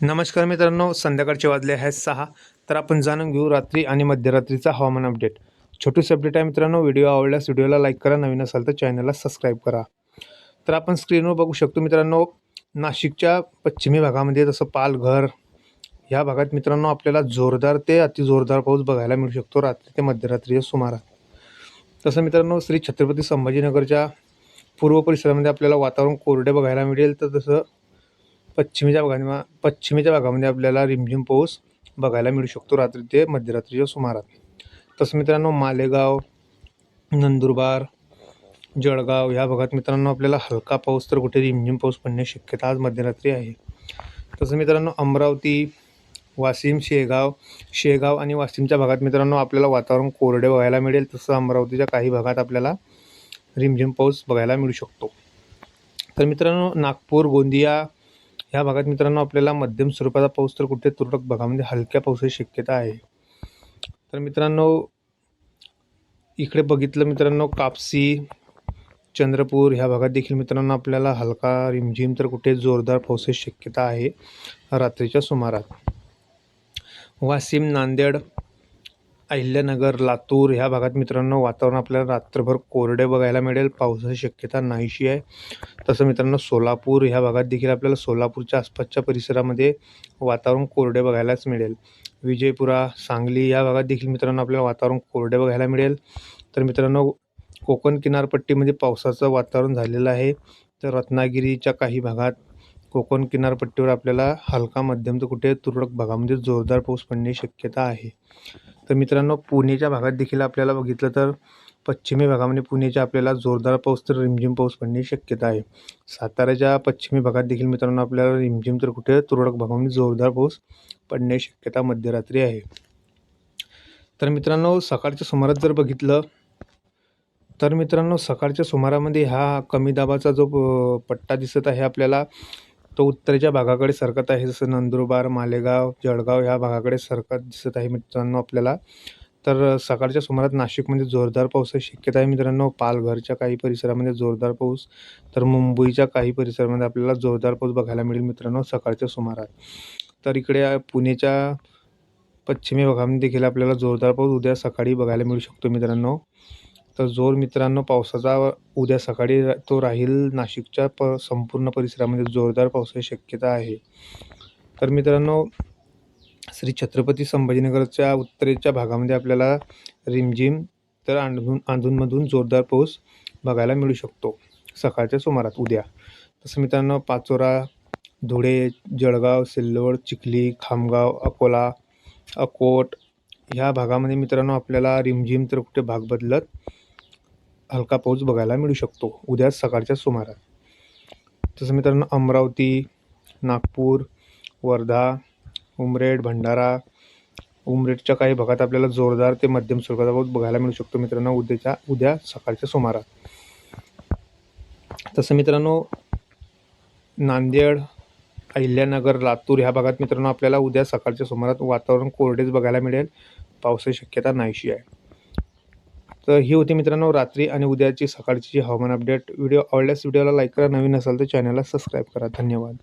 नमस्कार मित्रांनो संध्याकाळचे वाजले आहेत सहा. तर आपण जाणून घेऊ रात्री आणि मध्यरात्रीचा हवामान अपडेट. छोटीशी अपडेट आहे मित्रांनो व्हिडिओ आवडल्यास व्हिडिओला लाईक करा नवीन असाल तर चॅनलला सबस्क्राईब करा. तर आपण स्क्रीनवर बघू शकतो मित्रांनो नाशिकच्या पश्चिमी भागामध्ये जसं पालघर ह्या भागात मित्रांनो आपल्याला जोरदार ते अतिजोरदार पाऊस बघायला मिळू शकतो रात्री ते मध्यरात्रीच्या सुमारात तसं मित्रांनो श्री छत्रपती संभाजीनगरच्या पूर्व परिसरामध्ये आपल्याला वातावरण कोरडे बघायला मिळेल तर तसं पश्चिमेच्या भागाने पश्चिमेच्या भागामध्ये आपल्याला रिमझिम पाऊस बघायला मिळू शकतो रात्री ते मध्यरात्रीच्या सुमारात. तसं मित्रांनो मालेगाव नंदुरबार जळगाव ह्या भागात मित्रांनो आपल्याला हलका पाऊस तर कुठे रिमझिम पाऊस पडण्याची शक्यता आज मध्यरात्री आहे. तसं मित्रांनो अमरावती वाशिम शेगाव शेगाव आणि वाशिमच्या भागात मित्रांनो आपल्याला वातावरण कोरडे बघायला मिळेल. तसं अमरावतीच्या काही भागात आपल्याला रिमझिम पाऊस बघायला मिळू शकतो. तर मित्रांनो नागपूर गोंदिया ह्या भागात मित्रांनो आपल्याला मध्यम स्वरूपाचा पाऊस तर कुठे तुरळक भागामध्ये म्हणजे हलक्या पावसाची शक्यता आहे. तर मित्रांनो इकडे बघितलं मित्रांनो कापसी चंद्रपूर ह्या भागात देखील मित्रांनो आपल्याला हलका रिमझिम तर कुठे जोरदार पावसाची शक्यता आहे रात्रीच्या सुमारात. वाशिम नांदेड अहिल्यानगर लातूर ह्या भागात मित्रांनो वातावरण आपल्याला रात्रभर कोरडे बघायला मिळेल. पावसाची शक्यता नाहीशी आहे. तसं मित्रांनो सोलापूर ह्या भागात देखील आपल्याला सोलापूरच्या आसपासच्या परिसरामध्ये वातावरण कोरडे बघायलाच मिळेल. विजयपुरा सांगली या भागात देखील मित्रांनो आपल्याला वातावरण कोरडे बघायला मिळेल. तर मित्रांनो कोकण किनारपट्टीमध्ये पावसाचं वातावरण झालेलं आहे. तर रत्नागिरीच्या काही भागात कोकण किनारपट्टीवर आपल्याला हलका मध्यम तर कुठे तुरळक भागामध्ये जोरदार पाऊस पडण्याची शक्यता आहे. तर मित्रांनो पुणेच्या भागात देखील आपल्याला बघितलं तर पश्चिमी भागामध्ये म्हणजे पुणेच्या आपल्याला जोरदार पाऊस तर रिमझिम पाऊस पडण्याची शक्यता आहे. साताऱ्याच्या पश्चिमी भागात देखील मित्रांनो आपल्याला रिमझिम तर कुठे? तुरळक भागामध्ये म्हणजे जोरदार पाऊस पडण्याची शक्यता मध्यरात्री आहे. तर मित्रांनो सकाळच्या सुमारात जर बघितलं तर मित्रांनो सकाळच्या सुमारामध्ये हा कमी दाबाचा जो पट्टा दिसत आहे आपल्याला तो उत्तरेच्या भागाकडे सरकत आहे. जसं नंदुरबार मालेगाव जळगाव ह्या भागाकडे सरकत दिसत आहे मित्रांनो आपल्याला. तर सकाळच्या सुमारात नाशिकमध्ये जोरदार पावसाची शक्यता आहे मित्रांनो पालघरच्या काही परिसरामध्ये जोरदार पाऊस. तर मुंबईच्या काही परिसरामध्ये आपल्याला जोरदार पाऊस बघायला मिळेल मित्रांनो सकाळच्या सुमारात. तर इकडे पुणेच्या पश्चिमी भागामध्ये देखील आपल्याला जोरदार पाऊस उद्या सकाळी बघायला मिळू शकतो मित्रांनो. तर जोर मित्रांनो पावसाचा उद्या सकाळी तो राहील नाशिकच्या प संपूर्ण परिसरामध्ये जोरदार पावसाची शक्यता आहे. तर मित्रांनो श्री छत्रपती संभाजीनगरच्या उत्तरेच्या भागामध्ये आपल्याला रिमझिम तर आंधून आंधूनमधून जोरदार पाऊस बघायला मिळू शकतो सकाळच्या सुमारात उद्या. तसं मित्रांनो पाचोरा धुळे जळगाव सिल्लोड चिखली खामगाव अकोला अकोट ह्या भागामध्ये मित्रांनो आपल्याला रिमझिम तर कुठे भाग बदलत हलका पाऊस बघायला मिळू शकतो उद्या सकाळच्या सुमारास. तसं मित्रांनो अमरावती नागपूर वर्धा उमरेड भंडारा उमरेडच्या काही भागात आपल्याला जोरदार ते मध्यम स्वरूपाचा पाऊस बघायला मिळू शकतो मित्रांनो उद्याच्या उद्या सकाळच्या सुमारास. तसं मित्रांनो नांदेड अहिल्यानगर लातूर ह्या भागात मित्रांनो आपल्याला उद्या सकाळच्या सुमारात वातावरण कोरडेच बघायला मिळेल. पावसाची शक्यता नाहीशी आहे. तर ही होती मित्रांनो रात्री आणि उद्याची सकाळची जी हवामान अपडेट व्हिडिओ आवडल्यास व्हिडिओला लाईक करा. नवीन असाल तर चॅनलला सबस्क्राईब करा. धन्यवाद.